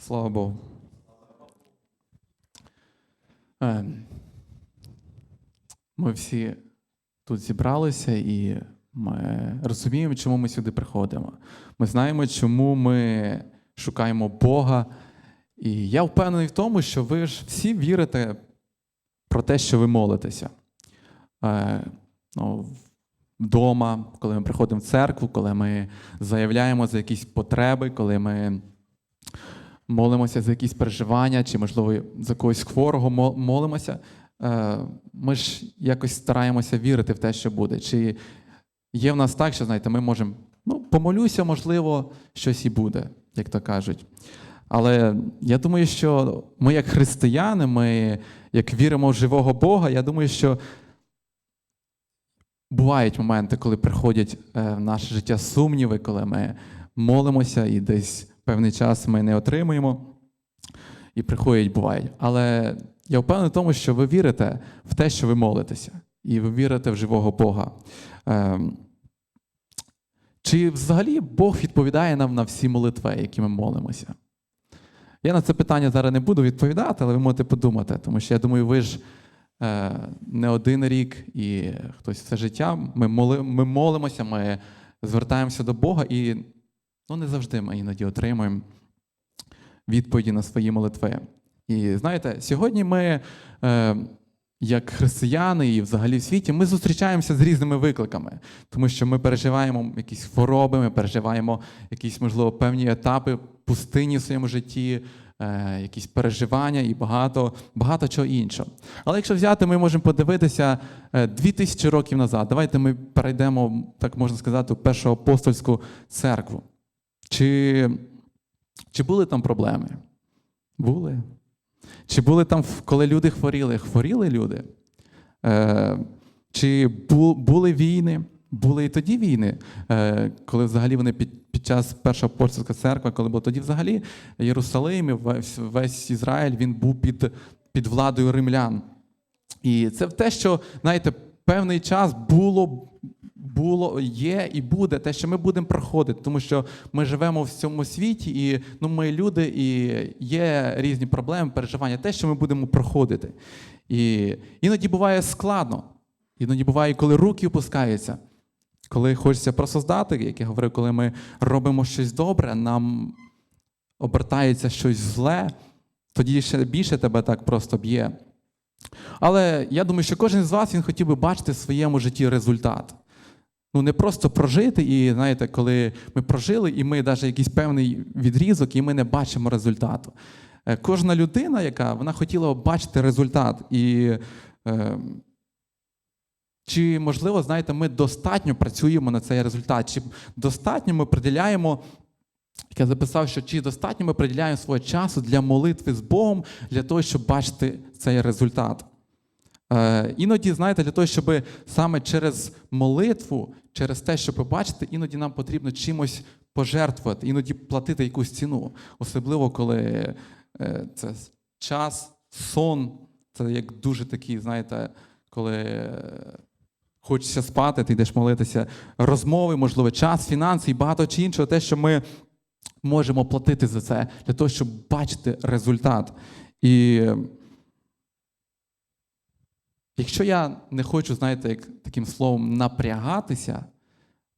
Слава Богу. Е, Ми всі тут зібралися і ми розуміємо, чому ми сюди приходимо. Ми знаємо, чому ми шукаємо Бога. І я впевнений в тому, що ви ж всі вірите про те, що ви молитеся. Е, ну, Вдома, коли ми приходимо в церкву, коли ми заявляємо за якісь потреби, коли ми молимося за якісь переживання, чи, можливо, за когось хворого молимося, е, ми ж якось стараємося вірити в те, що буде. Чи є в нас так, що знаєте, ми можемо, ну, помолюся, можливо, щось і буде, як то кажуть. Але я думаю, що ми, як християни, ми як віримо в живого Бога, я думаю, що бувають моменти, коли приходять е, в наше життя сумніви, коли ми молимося і десь певний час ми не отримуємо. І приходять, бувають. Але я впевнений в тому, що ви вірите в те, що ви молитеся, і ви вірите в живого Бога. Ем, Чи взагалі Бог відповідає нам на всі молитви, які ми молимося? Я на це питання зараз не буду відповідати, але ви можете подумати, тому що я думаю, ви ж е, не один рік і хтось все життя. Ми, моли, ми молимося, ми звертаємося до Бога, і ну, не завжди ми іноді отримуємо відповіді на свої молитви. І знаєте, сьогодні ми, е, як християни і взагалі в світі, ми зустрічаємося з різними викликами, тому що ми переживаємо якісь хвороби, ми переживаємо якісь, можливо, певні етапи пустині в своєму житті, е, якісь переживання і багато, багато чого іншого. Але якщо взяти, ми можемо подивитися е, дві тисячі років назад. Давайте ми перейдемо, так можна сказати, в першу апостольську церкву. Чи, чи були там проблеми? Були. Чи були там, коли люди хворіли? Хворіли люди? Е, чи бу, були війни? Були і тоді війни, е, коли взагалі вони під, під час першої апостольської церкви, коли було тоді взагалі Єрусалим, і весь, весь Ізраїль він був під, під владою римлян. І це те, що, знаєте, певний час було, було, є і буде, те, що ми будемо проходити, тому що ми живемо в цьому світі, і ну, ми люди, і є різні проблеми, переживання, те, що ми будемо проходити. І іноді буває складно, іноді буває, коли руки опускаються. Коли хочеться просто здати, як я говорив, коли ми робимо щось добре, нам обертається щось зле, тоді ще більше тебе так просто б'є. Але я думаю, що кожен з вас він хотів би бачити в своєму житті результат. Ну, не просто прожити, і знаєте, коли ми прожили, і ми навіть якийсь певний відрізок, і ми не бачимо результату. Е, Кожна людина, яка вона хотіла бачити результат. І е, чи, можливо, знаєте, ми достатньо працюємо на цей результат? Чи достатньо ми приділяємо, як я записав, що чи достатньо ми приділяємо свого часу для молитви з Богом, для того, щоб бачити цей результат? Е, іноді, знаєте, для того, щоб саме через молитву, через те, щоб побачити, іноді нам потрібно чимось пожертвувати, іноді платити якусь ціну. Особливо, коли е, це час, сон, це як дуже такий, знаєте, коли е, хочеться спати, ти йдеш молитися, розмови, можливо, час, фінанси і багато чи іншого, те, що ми можемо платити за це, для того, щоб бачити результат. І якщо я не хочу, знаєте, як таким словом, напрягатися,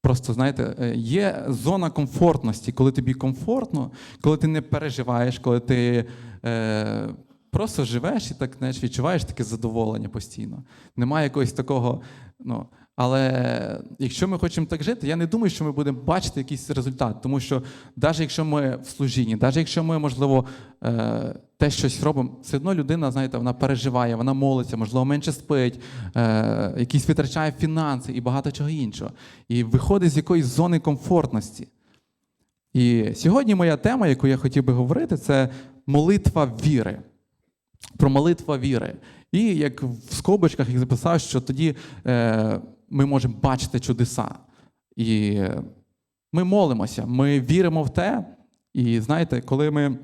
просто, знаєте, е, є зона комфортності, коли тобі комфортно, коли ти не переживаєш, коли ти е, просто живеш і так знаєш, відчуваєш таке задоволення постійно. Немає якогось такого. ну, Але якщо ми хочемо так жити, я не думаю, що ми будемо бачити якийсь результат. Тому що навіть якщо ми в служінні, навіть якщо ми, можливо, е, те щось робимо, все одно людина, знаєте, вона переживає, вона молиться, можливо, менше спить, е, якісь витрачає фінанси і багато чого іншого. І виходить з якоїсь зони комфортності. І сьогодні моя тема, яку я хотів би говорити, це молитва віри. Про молитва віри. І як в скобочках їх записав, що тоді е, ми можемо бачити чудеса. І ми молимося, ми віримо в те. І знаєте, коли ми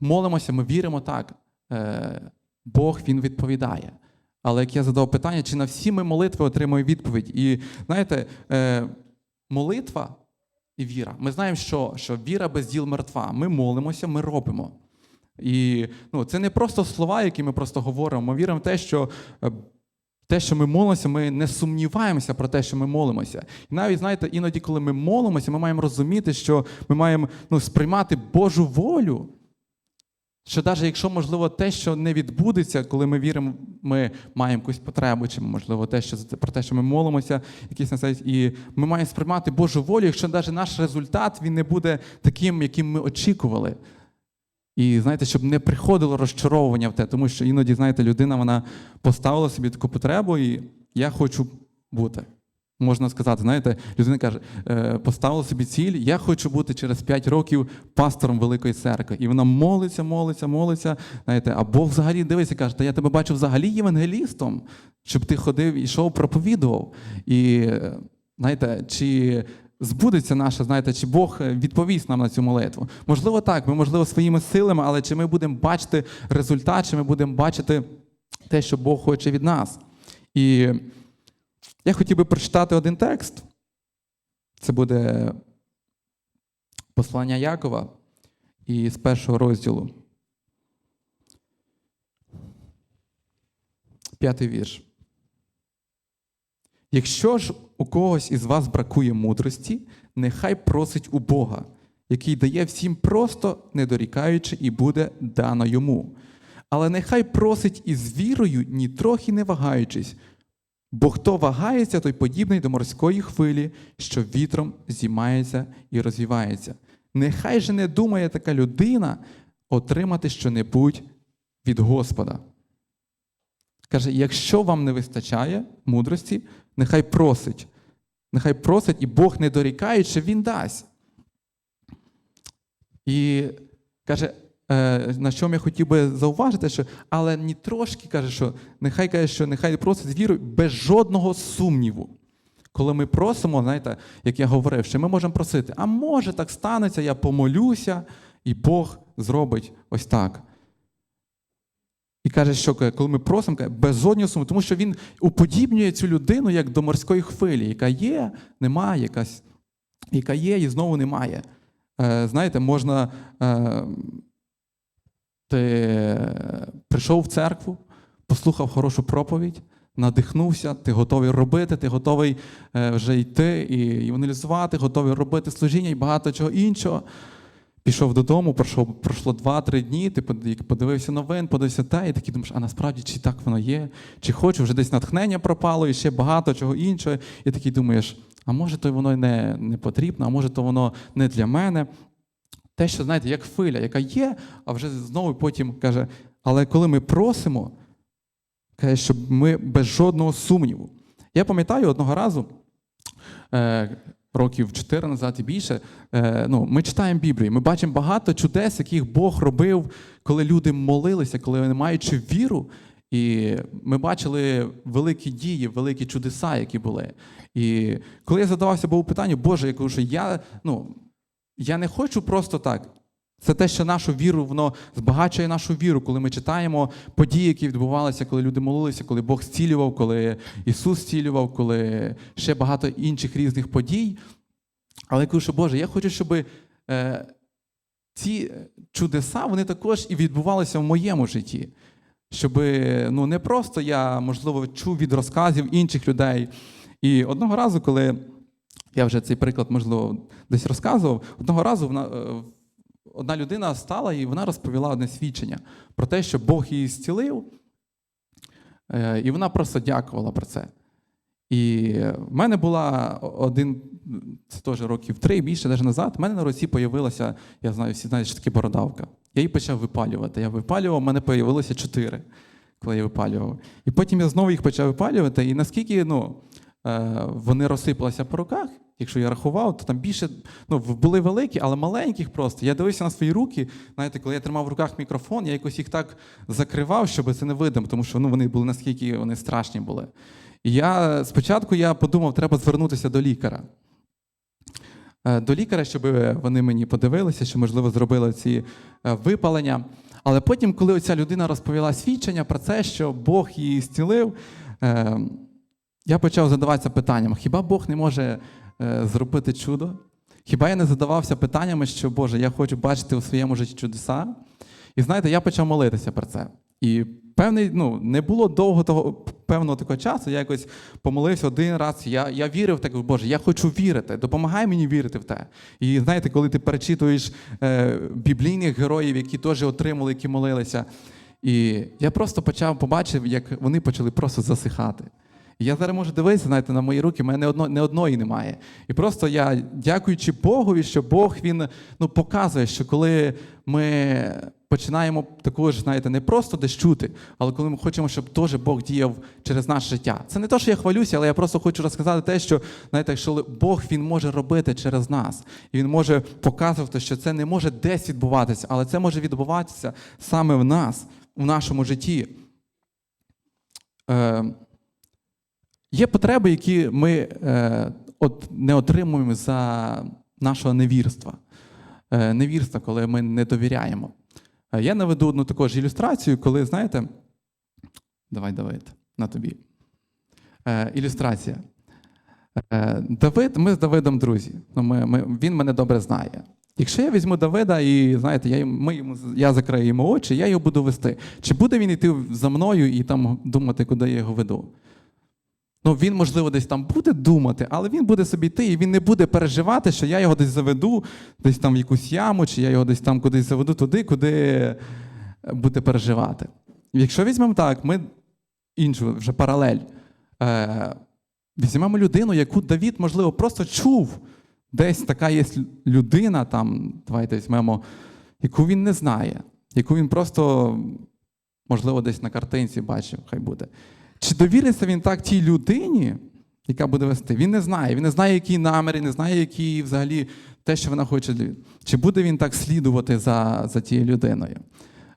молимося, ми віримо так. Е, Бог Він відповідає. Але як я задав питання, чи на всі ми молитви отримуємо відповідь? І знаєте, е, молитва і віра. Ми знаємо, що, що віра без діл мертва. Ми молимося, ми робимо. І ну, це не просто слова, які ми просто говоримо. Ми віримо в те, що е, те, що ми молимося, ми не сумніваємося про те, що ми молимося. І навіть, знаєте, іноді, коли ми молимося, ми маємо розуміти, що ми маємо ну, сприймати Божу волю. Що навіть якщо, можливо, те, що не відбудеться, коли ми віримо, ми маємо якусь потребу, чи можливо те, що про те, що ми молимося, якісь на і ми маємо сприймати Божу волю, якщо навіть наш результат він не буде таким, яким ми очікували. І знаєте, щоб не приходило розчаровування в те, тому що іноді, знаєте, людина вона поставила собі таку потребу, і я хочу бути. Можна сказати, знаєте, людина каже, е, поставила собі ціль, я хочу бути через 5 років пастором Великої церкви. І вона молиться, молиться, молиться. Знаєте, а Бог взагалі дивиться, каже, та я тебе бачу взагалі євангелістом, щоб ти ходив і йшов, проповідував. І знаєте, чи збудеться наша, знаєте, чи Бог відповість нам на цю молитву? Можливо, так, ми, можливо, своїми силами, але чи ми будемо бачити результат, чи ми будемо бачити те, що Бог хоче від нас. І я хотів би прочитати один текст. Це буде послання Якова і з першого розділу. П'ятий вірш. Якщо ж у когось із вас бракує мудрості, нехай просить у Бога, який дає всім просто, не дорікаючи, і буде дано йому. Але нехай просить із вірою, ні трохи не вагаючись, бо хто вагається, той подібний до морської хвилі, що вітром зіймається і розвівається. Нехай же не думає така людина отримати щонебудь від Господа. Каже, якщо вам не вистачає мудрості, нехай просить. Нехай просить, і Бог не дорікаючи, Він дасть. І каже, е, на чому я хотів би зауважити, що але ні трошки каже, що нехай каже, що нехай просить з вірою без жодного сумніву. Коли ми просимо, знаєте, як я говорив, що ми можемо просити, а може так станеться, я помолюся, і Бог зробить ось так. І каже, що коли ми просимо, каже, без жодного суму, тому що він уподібнює цю людину як до морської хвилі, яка є, немає, якась, яка є і знову немає. Е, знаєте, можна. Е, ти прийшов в церкву, послухав хорошу проповідь, надихнувся, ти готовий робити, ти готовий е, вже йти і евангелізувати, готовий робити служіння і багато чого іншого. Пішов додому, пройшов, пройшло 2-3 дні, ти подивився новин, подивився те, і такий думаєш, а насправді чи так воно є, чи хочу, вже десь натхнення пропало, і ще багато чого іншого. І такий думаєш, а може, то воно не, не потрібно, а може, то воно не для мене. Те, що, знаєте, як хвиля, яка є, а вже знову потім каже, але коли ми просимо, каже, щоб ми без жодного сумніву. Я пам'ятаю одного разу, е, років 4 назад і більше, е, ну, ми читаємо Біблію, ми бачимо багато чудес, яких Бог робив, коли люди молилися, коли вони маючи віру. І ми бачили великі дії, великі чудеса, які були. І коли я задавався Богу питанню, Боже, я кажу, що я, ну, я не хочу просто так. Це те, що нашу віру, воно збагачує нашу віру, коли ми читаємо події, які відбувалися, коли люди молилися, коли Бог зцілював, коли Ісус зцілював, коли ще багато інших різних подій. Але я кажу, що Боже, я хочу, щоб е, ці чудеса вони також і відбувалися в моєму житті. Щоб ну, не просто я, можливо, чув від розказів інших людей. І одного разу, коли я вже цей приклад, можливо, десь розказував. Одного разу е, одна людина стала і вона розповіла одне свідчення про те, що Бог її зцілив, е, і вона просто дякувала про це. І в мене була один, це теж років три, більше навіть назад, в мене на руці з'явилася, я знаю, всі знають, що таке бородавка. Я її почав випалювати. Я випалював, в мене з'явилося чотири, коли я випалював. І потім я знову їх почав випалювати. І наскільки ну, Е, вони розсипалися по руках. Якщо я рахував, то там більше ну, були великі, але маленьких просто. Я дивився на свої руки. Знаєте, коли я тримав в руках мікрофон, я якось їх так закривав, щоб це не видно, тому що ну, вони були наскільки вони страшні були. І я спочатку я подумав, треба звернутися до лікаря. Е, до лікаря, щоб вони мені подивилися, що, можливо, зробили ці е, випалення. Але потім, коли оця людина розповіла свідчення про це, що Бог її зцілив я почав задаватися питанням: хіба Бог не може зробити чудо? Хіба я не задавався питаннями, що Боже, я хочу бачити у своєму житті чудеса? І знаєте, я почав молитися про це. І певний, ну, не було довго того певного такого часу. Я якось помолився один раз. Я, я вірив так, Боже, я хочу вірити. Допомагай мені вірити в те. І знаєте, коли ти перечитуєш е, біблійних героїв, які теж отримали, які молилися. І я просто почав побачив, як вони почали просто засихати. Я зараз можу дивитися, знаєте, на мої руки, в мене не одної немає. І просто я, дякуючи Богові, що Бог він ну, показує, що коли ми починаємо також, знаєте, не просто десь чути, але коли ми хочемо, щоб теж Бог діяв через наше життя. Це не те, що я хвалюся, але я просто хочу розказати те, що знаєте, що Бог він може робити через нас. І він може показувати, що це не може десь відбуватися, але це може відбуватися саме в нас, в нашому житті. Е, Є потреби, які ми е, от не отримуємо за нашого невірства. Е, невірства, коли ми не довіряємо. Е, я наведу одну також ілюстрацію, коли, знаєте, давай, Давид, на тобі. Е, ілюстрація. Е, Давид, ми з Давидом друзі. Ну, ми, ми, він мене добре знає. Якщо я візьму Давида і знаєте, я, ми, йому- я закрию йому очі, я його буду вести. Чи буде він йти за мною і там думати, куди я його веду? Ну, він, можливо, десь там буде думати, але він буде собі йти, і він не буде переживати, що я його десь заведу, десь там в якусь яму, чи я його десь там кудись заведу туди, куди буде переживати. Якщо візьмемо так, ми іншу вже паралель. Е, візьмемо людину, яку Давід, можливо, просто чув. Десь така є людина, там, давайте візьмемо, яку він не знає, яку він просто, можливо, десь на картинці бачив, хай буде. Чи довіриться він так тій людині, яка буде вести? Він не знає. Він не знає, які наміри, не знає, які взагалі те, що вона хоче. Чи буде він так слідувати за, за тією людиною?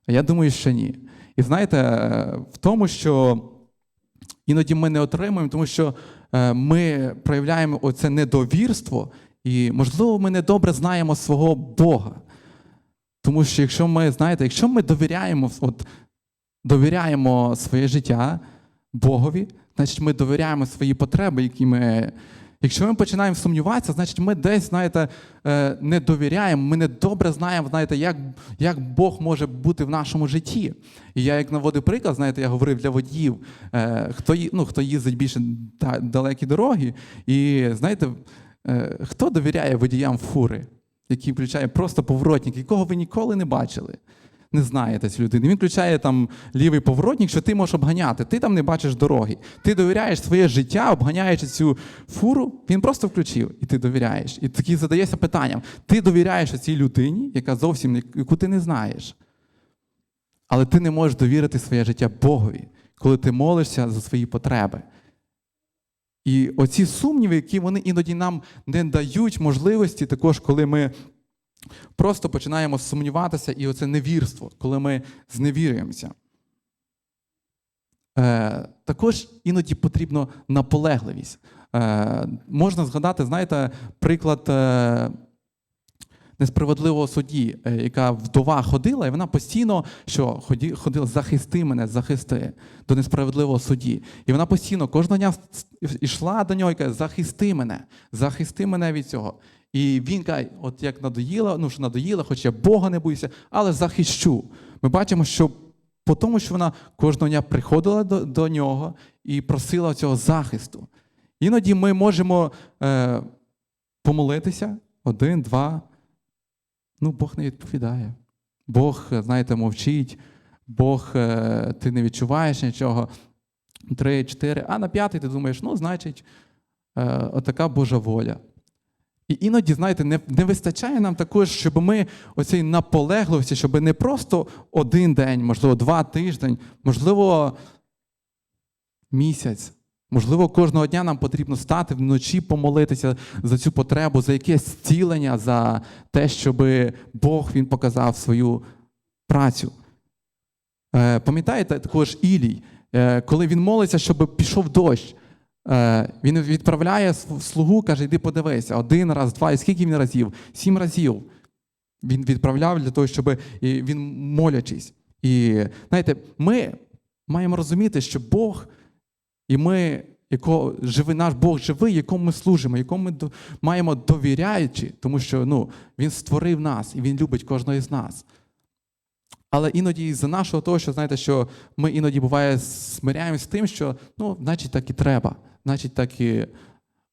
Я думаю, що ні. І знаєте, в тому, що іноді ми не отримуємо, тому що е, ми проявляємо оце недовірство, і, можливо, ми недобре знаємо свого Бога. Тому що якщо ми, знаєте, якщо ми довіряємо, от, довіряємо своє життя Богові, значить ми довіряємо свої потреби, які ми. Якщо ми починаємо сумніватися, значить ми десь, знаєте, е, не довіряємо, ми не добре знаємо, знаєте, як, як Бог може бути в нашому житті. І я, як наводив приклад, знаєте, я говорив для водіїв, е, хто, ну, хто їздить більше далекі дороги, і знаєте, е, хто довіряє водіям фури, які включають просто поворотник, якого ви ніколи не бачили не знаєте цю людину. Він включає там лівий поворотник, що ти можеш обганяти. Ти там не бачиш дороги. Ти довіряєш своє життя, обганяючи цю фуру, він просто включив, і ти довіряєш. І такі задаєшся питанням: ти довіряєш цій людині, яка зовсім яку ти не знаєш. Але ти не можеш довірити своє життя Богові, коли ти молишся за свої потреби. І оці сумніви, які вони іноді нам не дають можливості, також коли ми просто починаємо сумніватися, і оце невірство, коли ми зневірюємося. Е, також іноді потрібна наполегливість. Е, можна згадати, знаєте, приклад е, несправедливого судді, е, яка вдова ходила, і вона постійно що ході, ходила, захисти мене, захисти до несправедливого судді. І вона постійно кожного дня йшла до нього і каже, захисти мене, захисти мене від цього. І він каже, от як надоїла, ну що надоїла, хоч я Бога не боюся, але захищу. Ми бачимо, що по тому, що вона кожного дня приходила до, до нього і просила цього захисту. Іноді ми можемо е, помолитися один, два. Ну, Бог не відповідає. Бог, знаєте, мовчить, Бог, е, ти не відчуваєш нічого. Три, чотири, а на п'ятий ти думаєш, ну, значить, е, отака Божа воля. І іноді, знаєте, не, не вистачає нам також, щоб ми оцій наполегливості, щоб не просто один день, можливо, два тиждень, можливо, місяць. Можливо, кожного дня нам потрібно стати вночі, помолитися за цю потребу, за якесь зцілення, за те, щоб Бог він показав свою працю. Е, Пам'ятаєте також Ілій, е, коли він молиться, щоб пішов дощ. Е, Він відправляє слугу, каже, йди подивися, один раз, два, і скільки він разів? Сім разів. Він відправляв для того, щоб він молячись. І знаєте, ми маємо розуміти, що Бог, і ми якого живий наш Бог живий, якому ми служимо, якому ми маємо довіряючи, тому що ну, Він створив нас і Він любить кожного із нас. Але іноді з-за нашого того, що знаєте, що ми іноді буває смиряємось з тим, що ну, значить так і треба, значить так і.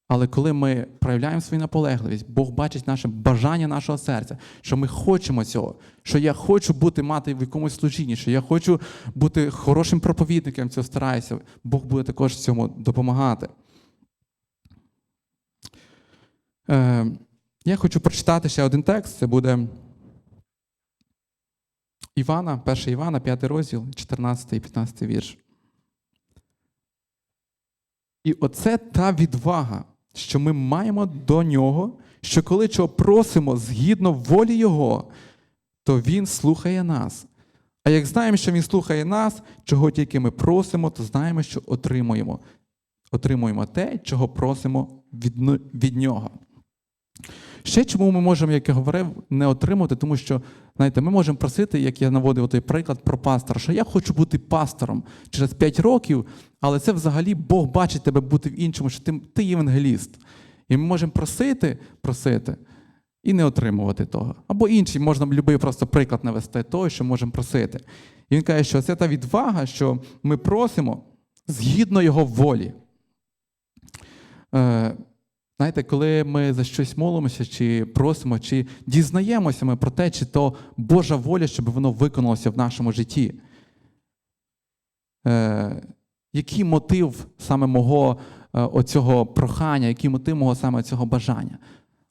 Але коли ми проявляємо свою наполегливість, Бог бачить наше бажання нашого серця, що ми хочемо цього, що я хочу бути мати в якомусь служінні, що я хочу бути хорошим проповідником, цього стараюся, Бог буде також цьому допомагати. Е, я хочу прочитати ще один текст. Це буде Івана, 1 Івана, 5 розділ, 14 і 15 вірш. І оце та відвага, що ми маємо до нього, що коли чого просимо згідно волі Його, то Він слухає нас. А як знаємо, що Він слухає нас, чого тільки ми просимо, то знаємо, що отримуємо. Отримуємо те, чого просимо від, від Нього. Ще чому ми можемо, як я говорив, не отримати, тому що, знаєте, ми можемо просити, як я наводив той приклад про пастора, що я хочу бути пастором через 5 років, але це взагалі Бог бачить тебе бути в іншому, що ти, ти євангеліст. І ми можемо просити, просити і не отримувати того. Або інший, можна будь-який просто приклад навести того, що можемо просити. І він каже, що це та відвага, що ми просимо згідно його волі. Знаєте, коли ми за щось молимося, чи просимо, чи дізнаємося ми про те, чи то Божа воля, щоб воно виконалося в нашому житті. Е, який мотив саме мого е, оцього прохання, який мотив мого саме цього бажання?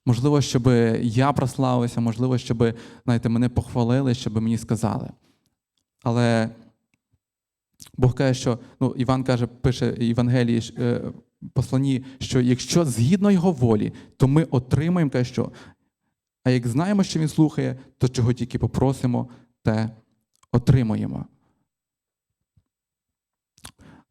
Можливо, щоб я прославився, можливо, щоб знаєте, мене похвалили, щоб мені сказали. Але Бог каже, що ну, Іван каже, пише Євангелії е, посланні, що якщо згідно його волі, то ми отримаємо каже, що. А як знаємо, що він слухає, то чого тільки попросимо, те отримуємо.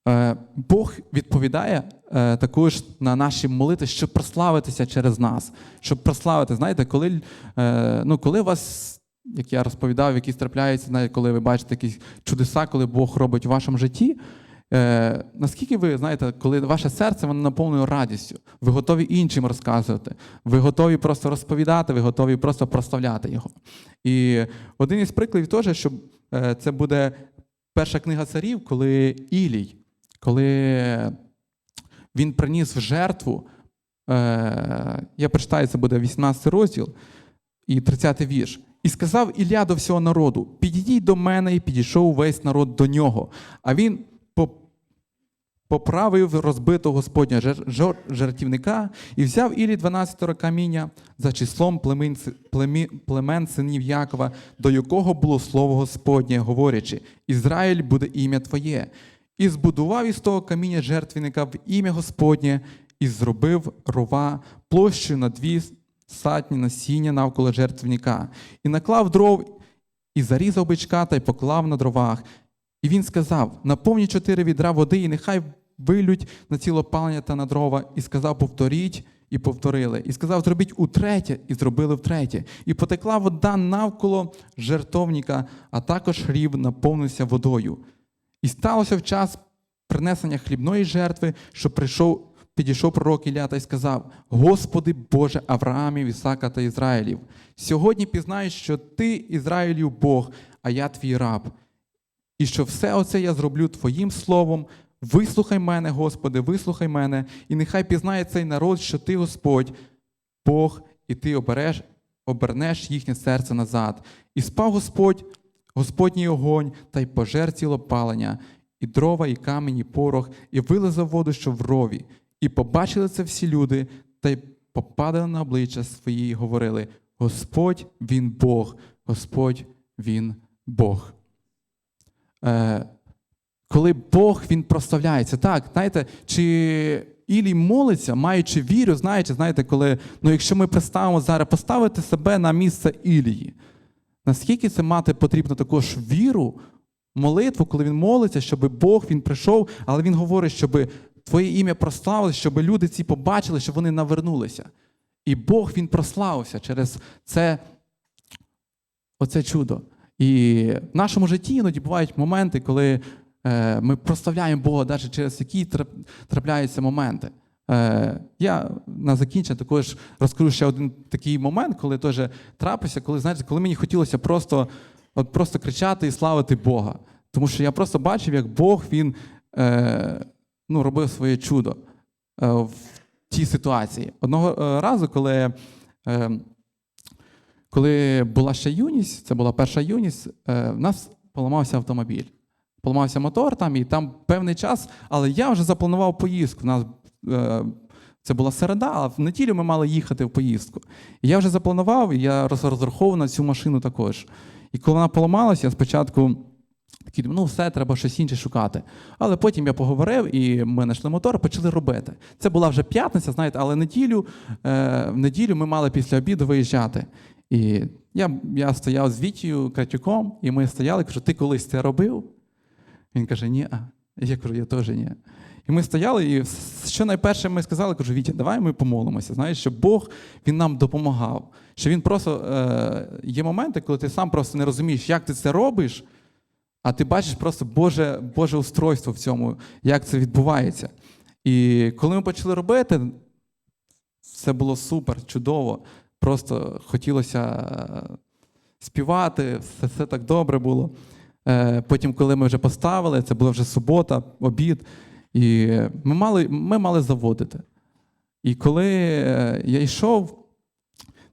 Е, Бог відповідає е, також на наші молитви, щоб прославитися через нас. Щоб прославити, знаєте, коли, е, ну, коли у вас, як я розповідав, якісь трапляються, знаєте, коли ви бачите якісь чудеса, коли Бог робить в вашому житті. Е, наскільки ви знаєте, коли ваше серце воно наповнено радістю, ви готові іншим розказувати, ви готові просто розповідати, ви готові просто прославляти його. І один із прикладів теж, що е, це буде перша книга царів, коли Ілій, коли він приніс в жертву, е, я прочитаю, це буде 18 розділ і 30 вірш. І сказав Ілля до всього народу: підійдіть до мене, і підійшов весь народ до нього. А він поправив розбитого Господня жертівника і взяв Ілі 12 каміння за числом племен, племен синів Якова, до якого було слово Господнє, говорячи: Ізраїль буде ім'я Твоє. І збудував із того каміння жертвенника в ім'я Господнє, і зробив рова площею на дві сатні насіння навколо жертвенника, і наклав дров, і зарізав бичка та й поклав на дровах. І він сказав: наповніть чотири відра води, і нехай вилють на ціло палення та на дрова. І сказав: повторіть, і повторили. І сказав: зробіть утретє, і зробили втретє. І потекла вода навколо жертовника, а також хліб наповнився водою. І сталося в час принесення хлібної жертви, що прийшов, підійшов пророк Ілля та й сказав: Господи Боже Авраамів, Ісака та Ізраїлів, сьогодні пізнаю, що Ти, Ізраїлів Бог, а я твій раб. І що все оце я зроблю Твоїм словом. Вислухай мене, Господи, вислухай мене, і нехай пізнає цей народ, що Ти, Господь, Бог, і Ти обереш, обернеш їхнє серце назад. І спав Господь, Господній огонь, та й пожер ціло палення, і дрова, і камінь, і порох, і вилизав воду, що в рові. І побачили це всі люди, та й попадали на обличчя свої, і говорили: Господь він Бог, Господь він Бог. Е, коли Бог він прославляється. Так, знаєте, чи Ілій молиться, маючи віру, знаєте, знаєте, коли, ну якщо ми представимо зараз поставити себе на місце Ілії, наскільки це мати потрібно також віру, молитву, коли він молиться, щоб Бог він прийшов, але він говорить, щоб твоє ім'я прославилось, щоб люди ці побачили, щоб вони навернулися. І Бог він прославився через це оце чудо. І в нашому житті іноді бувають моменти, коли е, ми прославляємо Бога навіть через які трапляються моменти. Е, я на закінчення також розкажу ще один такий момент, коли теж трапився, коли знаєте, коли мені хотілося просто, от просто кричати і славити Бога. Тому що я просто бачив, як Бог він е, ну, робив своє чудо в тій ситуації. Одного разу, коли, е, коли була ще юність, це була перша юність, е, в нас поламався автомобіль. Поламався мотор там, і там певний час, але я вже запланував поїздку. У нас е, це була середа, а в неділю ми мали їхати в поїздку. І я вже запланував, і я розраховував на цю машину також. І коли вона поламалася, я спочатку такий, ну все, треба щось інше шукати. Але потім я поговорив, і ми знайшли мотор, почали робити. Це була вже п'ятниця, знаєте, але неділю, е, в неділю ми мали після обіду виїжджати. І я, я стояв з Вітію Кратюком, і ми стояли, кажу, ти колись це робив? Він каже, ні. І я кажу, я теж ні. І ми стояли, і що найперше ми сказали, кажу, Вітя, давай ми помолимося. Знаєш, що Бог він нам допомагав. Що він просто е, є моменти, коли ти сам просто не розумієш, як ти це робиш, а ти бачиш просто Боже, Боже устройство в цьому, як це відбувається. І коли ми почали робити, все було супер, чудово. Просто хотілося е, співати, все, все так добре було. Е, Потім, коли ми вже поставили, це була вже субота, обід, і ми мали, ми мали заводити. І коли е, я йшов,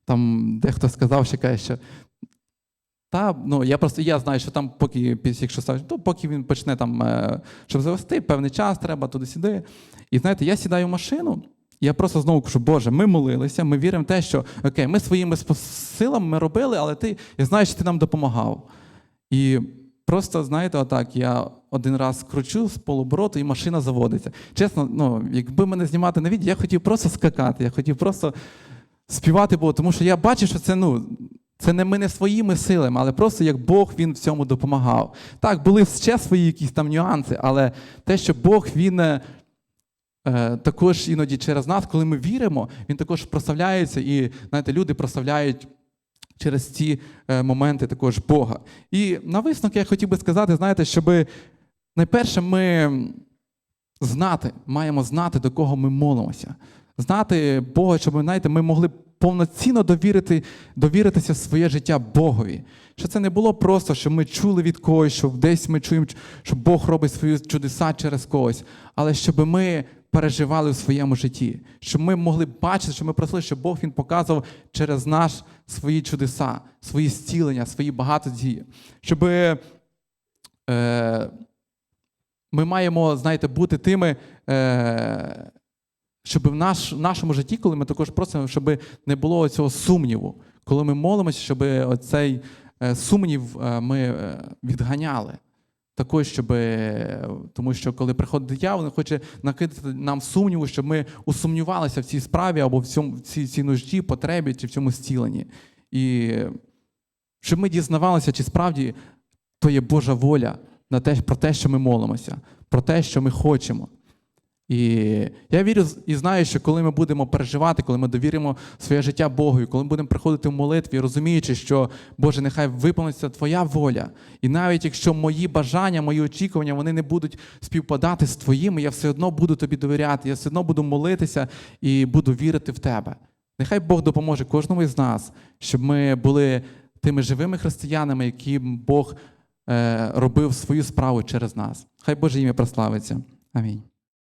там дехто сказав, що каже, що та, ну я просто я знаю, що там, поки якщо ставиш, то поки він почне там, щоб завести, певний час треба туди-сюди. І знаєте, я сідаю в машину, я просто знову кажу, Боже, ми молилися, ми віримо в те, що окей, ми своїми силами ми робили, але ти, я знаю, що ти нам допомагав. І просто, знаєте, отак, я один раз кручу з полобороту, і машина заводиться. Чесно, ну, якби мене знімати на відео, я хотів просто скакати, я хотів просто співати Богу, тому що я бачу, що це, ну, це не ми не своїми силами, але просто як Бог він в цьому допомагав. Так, були ще свої якісь там нюанси, але те, що Бог він. Е, також іноді через нас, коли ми віримо, він також прославляється, і знаєте, люди прославляють через ці е, моменти також Бога. І на висновок я хотів би сказати, знаєте, щоб найперше ми знати, маємо знати, до кого ми молимося. Знати Бога, щоб знаєте, ми могли повноцінно довірити, довіритися своє життя Богові. Що це не було просто, що ми чули від когось, що десь ми чуємо, що Бог робить свої чудеса через когось, але щоб ми переживали в своєму житті, щоб ми могли бачити, що ми просили, щоб Бог Він показував через нас свої чудеса, свої зцілення, свої багато дії. Щоб е, ми маємо, знаєте, бути тими, е, щоб в, наш, в нашому житті, коли ми також просимо, щоб не було цього сумніву, коли ми молимося, щоб оцей е, сумнів е, ми е, відганяли. Також, щоб, тому що коли приходить диявол, він хоче накидати нам сумніву, щоб ми усумнівалися в цій справі або в цьому в цій, цій нужді, потребі чи в цьому зціленні. І щоб ми дізнавалися, чи справді то є Божа воля на те, про те, що ми молимося, про те, що ми хочемо. І я вірю і знаю, що коли ми будемо переживати, коли ми довіримо своє життя Богу, і коли ми будемо приходити в молитві, розуміючи, що Боже, нехай виповниться Твоя воля. І навіть якщо мої бажання, мої очікування, вони не будуть співпадати з Твоїми, я все одно буду тобі довіряти, я все одно буду молитися і буду вірити в Тебе. Нехай Бог допоможе кожному із нас, щоб ми були тими живими християнами, яким Бог е, робив свою справу через нас. Хай Боже ім'я прославиться. Амінь.